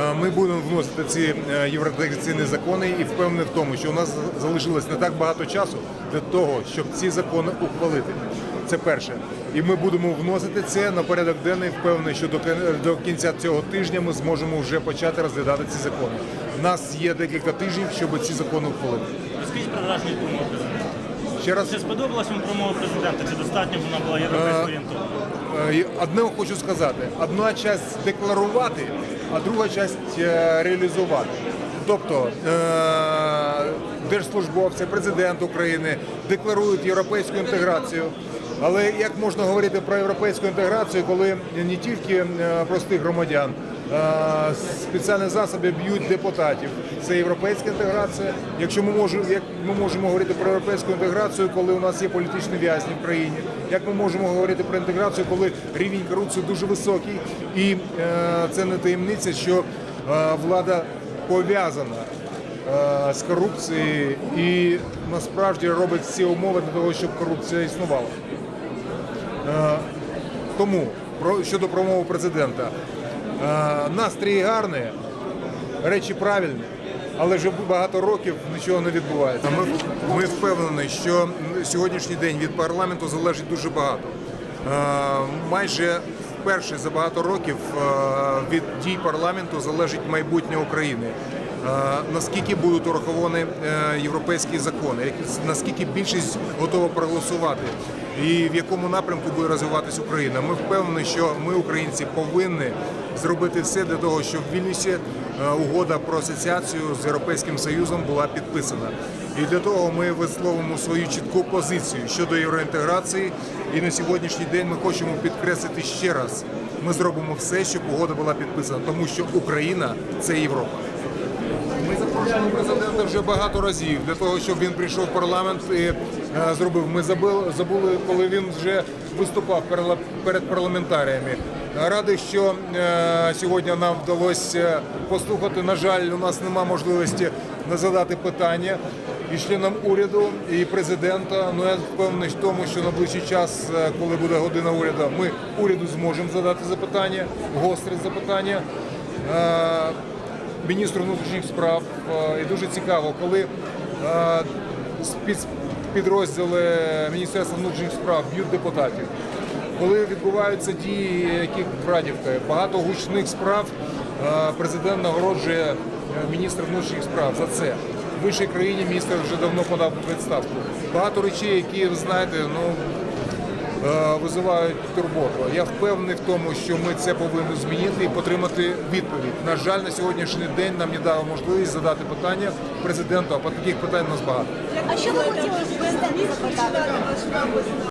Е, Ми будемо вносити ці е, євроінтеграційні закони і впевнений в тому, що у нас залишилось не так багато часу для того, щоб ці закони ухвалити. Це перше. І ми будемо вносити це на порядок денний. Впевнений, що до кінця цього тижня ми зможемо вже почати розглядати ці закони. У нас є декілька тижнів, щоб ці закони ухвалити. Розкажіть про враження промови президента. Ще раз Чи сподобалась вам промова президента? Чи достатньо вона була європейсько орієнтована? Е, Одне хочу сказати: одна часть декларувати, а друга часть е, реалізувати. Тобто е, держслужбовці, президент України декларують європейську інтеграцію. Але як можна говорити про європейську інтеграцію, коли не тільки е, простих громадян, е, спеціальні засоби б'ють депутатів? Це європейська інтеграція. Якщо ми можемо, як ми можемо говорити про європейську інтеграцію, коли у нас є політичні в'язні в країні, як ми можемо говорити про інтеграцію, коли рівень корупції дуже високий, і е, це не таємниця, що е, влада пов'язана з корупцією і насправді робить всі умови для того, щоб корупція існувала. Е, Тому щодо промови президента, е, настрій гарний, речі правильні, але вже багато років нічого не відбувається. Ми, ми впевнені, що сьогоднішній день від парламенту залежить дуже багато. Е, Майже вперше за багато років від дій парламенту залежить майбутнє України. Е, Наскільки будуть ураховані е, європейські закони, наскільки більшість готова проголосувати, і в якому напрямку буде розвиватись Україна. Ми впевнені, що ми, українці, повинні зробити все для того, щоб в Вільнюсі е, угода про асоціацію з Європейським Союзом була підписана. І для того ми висловимо свою чітку позицію щодо євроінтеграції. І на сьогоднішній день ми хочемо підкреслити ще раз: ми зробимо все, щоб угода була підписана, тому що Україна це Європа. Ми запрошуємо президента вже багато разів для того, щоб він прийшов в парламент і е, зробив. Ми забули, коли він вже виступав перед парламентаріями. Радий, що е, сьогодні нам вдалося послухати. На жаль, у нас немає можливості задати питання і членам уряду, і президента. Ну я впевнений в тому, що на ближчий час, е, коли буде година уряду, ми уряду зможемо задати запитання, гострі запитання. Міністру внутрішніх справ. Е, І дуже цікаво, коли е, підрозділи Міністерства внутрішніх справ б'ють депутатів, коли відбуваються дії, яких Радівка, багато гучних справ е, президент нагороджує міністра внутрішніх справ за це. В іншій країні міністр вже давно подав відставку. Багато речей, які знаєте, ну визивають турботу. Я впевнений в тому, що ми це повинні змінити і потримати відповідь. На жаль, на сьогоднішній день нам не дали можливість задати питання президенту, а по таких питань у нас багато. А що ви хотіли запитати?